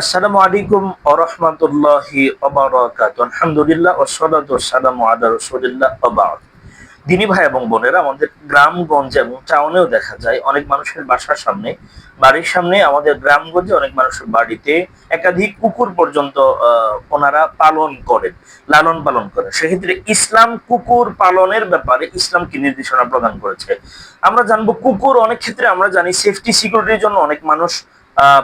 আসসালামু আলাইকুম আরহামতুল্লাহি আলহামদুলিল্লাহ আলা রসুলিল্লাহ ভাই এবং বোনেরা, আমাদের গ্রামগঞ্জ এবং টাউনেও দেখা যায়, অনেক মানুষের বাসার সামনে, বাড়ির সামনে আমাদের গ্রামগঞ্জে অনেক মানুষের বাড়িতে একাধিক কুকুর পর্যন্ত ওনারা পালন করেন, লালন পালন করেন। সেক্ষেত্রে ইসলাম কুকুর পালনের ব্যাপারে ইসলাম কি নির্দেশনা প্রদান করেছে। আমরা জানব কুকুর অনেক ক্ষেত্রে আমরা জানি সেফটি সিকিউরিটির জন্য অনেক মানুষ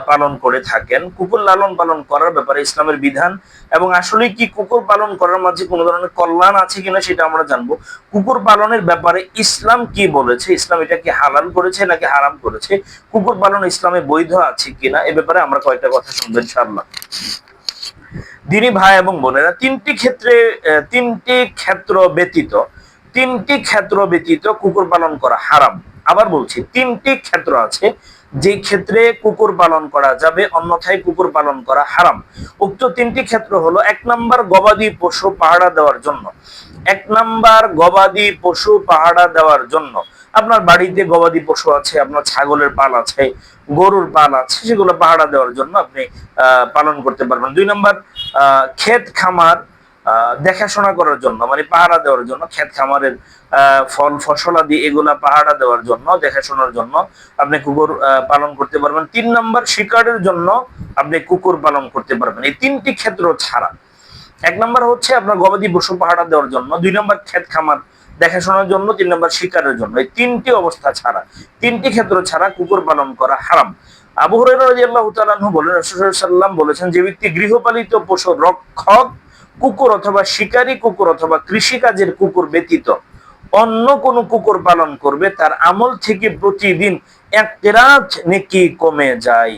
পালন করে থাকেন। কুকুর লালন পালন করার ব্যাপারে ইসলামের বিধান এবং আসলে কি কুকুর পালন করার মাঝে কোনো ধরনের কল্যাণ আছে কিনা সেটা আমরা জানব। কুকুর পালনের ব্যাপারে ইসলাম কি বলেছে? ইসলাম এটা কি হালাল করেছে নাকি হারাম করেছে? কুকুর পালন ইসলামে বৈধ আছে কিনা? এ ব্যাপারে আমরা কয়েকটা কথা শুনব ইনশাআল্লাহ। দিনী ভাই এবং বোনেরা, তিনটি ক্ষেত্রে তিনটি ক্ষেত্র ব্যতীত, তিনটি ক্ষেত্র ব্যতীত কুকুর পালন করা হারাম। আবার বলছি, তিনটি ক্ষেত্র আছে। যে ক্ষেত্রে কুকুর পালন করা যাবে, অন্যথায় কুকুর পালন করা হারাম। উক্ত তিনটি ক্ষেত্র হলো, এক নাম্বার গবাদি পশু পাহারা দেওয়ার জন্য। এক নাম্বার গবাদি পশু পাহারা দেওয়ার জন্য। আপনার বাড়িতে গবাদি পশু আছে, আপনার ছাগলের পাল আছে, গরুর পাল আছে, সেগুলো পাহারা দেওয়ার জন্য আপনি পালন করতে পারবেন। দুই নাম্বার ক্ষেত খামার দেখাশোনা করার জন্য মানে পাহারা দেওয়ার জন্য, ক্ষেত খামারের ফল ফসলাদি এগুলা পাহারা দেওয়ার জন্য, দেখাশোনার জন্য আপনি কুকুর পালন করতে পারবেন। তিন নাম্বার শিকারের জন্য আপনি কুকুর পালন করতে পারবেন। এই তিনটি ক্ষেত্র ছাড়া। এক নম্বর হচ্ছে আপনার গবাদি পশু পাহারা দেওয়ার জন্য, দুই নম্বর ক্ষেত খামার দেখাশোনার জন্য, তিন নম্বর শিকারের জন্য। এই তিনটি অবস্থা ছাড়া, তিনটি ক্ষেত্র ছাড়া কুকুর পালন করা হারাম। আবু হুরায়রা রাদিয়াল্লাহু বলেন বলেছেন, যে ব্যক্তি গৃহপালিত পশু রক্ষক কুকুর অথবা শিকারী কুকুর অথবা কৃষিকাজের কুকুর ব্যতীত অন্য কোন কুকুর পালন করবে, তার আমল থেকে প্রতিদিন এক নেকি কমে যায়।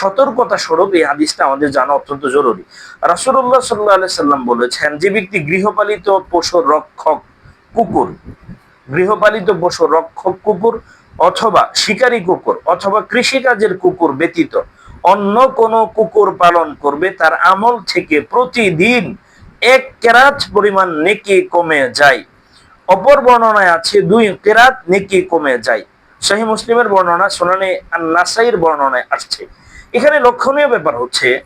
সতর্কতা স্বরূপ এই হাদিসটা আমাদের জানা অত্যন্ত জরুরি। রাসূলুল্লাহ সাল্লাল্লাহু আলাইহি সাল্লাম বলেছেন, যে ব্যক্তি গৃহপালিত পশুর রক্ষক কুকুর, গৃহপালিত পশু রক্ষক কুকুর অথবা শিকারী কুকুর অথবা কৃষিকাজের কুকুর ব্যতীত অন্য কোন কুকুর পালন করবে, তার আমল থেকে প্রতিদিন এক কেরাত পরিমাণ নেকি কমে যায়। অপর বর্ণনায় আছে, দুই কেরাত নেকি কমে যায়। সহি মুসলিমের বর্ণনা, সোনানে আর নাসাইয়ের বর্ণনায় আসছে। এখানে লক্ষণীয় ব্যাপার হচ্ছে,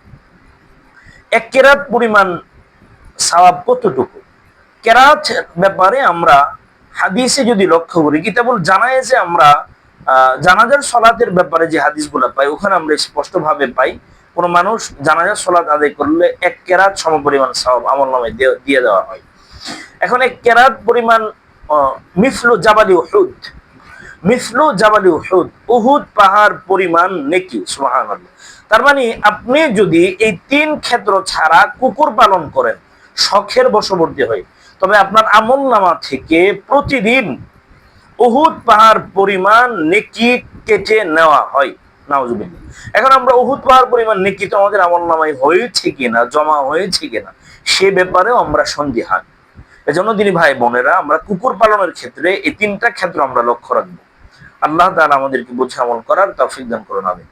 এক কেরাত পরিমাণ সাওয়াব কতটুকু? কেরাত ব্যাপারে আমরা হাদিসে যদি লক্ষ্য করি, কিতাবুল জানায় যে আমরা জানাজার সলাতের ব্যাপারে যে হাদিসগুলো পাই, ওখানে আমরা স্পষ্টভাবে পাই, কোন মানুষ জানাজার সলাত আদায় করলে এক কেরাত সমপরিমাণ সওয়াব আমল নামে দিয়ে- দেওয়া হয়। এখন এক কেরাত পরিমাণ মিফলু জাবালি উহুদ। মিফলু জাবালি উহুদ উহুদ পাহাড় পরিমাণ নেকি, সুবহানাল্লাহ। তার মানে আপনি যদি এই তিন ক্ষেত্র ছাড়া কুকুর পালন করেন, শখের বশবর্তী হয়, তবে আপনার আমল নামা থেকে প্রতিদিন উহুদ পাহাড় পরিমাণ নেকি কেটে নেওয়া হয়। এখন আমরা উহুদ পাহাড় পরিমাণ নেকি তো আমাদের আমল নামাই হয়েছে কিনা, জমা হয়েছে কিনা, সে ব্যাপারেও আমরা সন্দিহান। এজন্য তিনি ভাই বোনেরা, আমরা কুকুর পালনের ক্ষেত্রে এই তিনটা ক্ষেত্র আমরা লক্ষ্য রাখব। আল্লাহ তালা আমাদেরকে বুঝে আমল করার তৌফিক দান করুন, আমিন।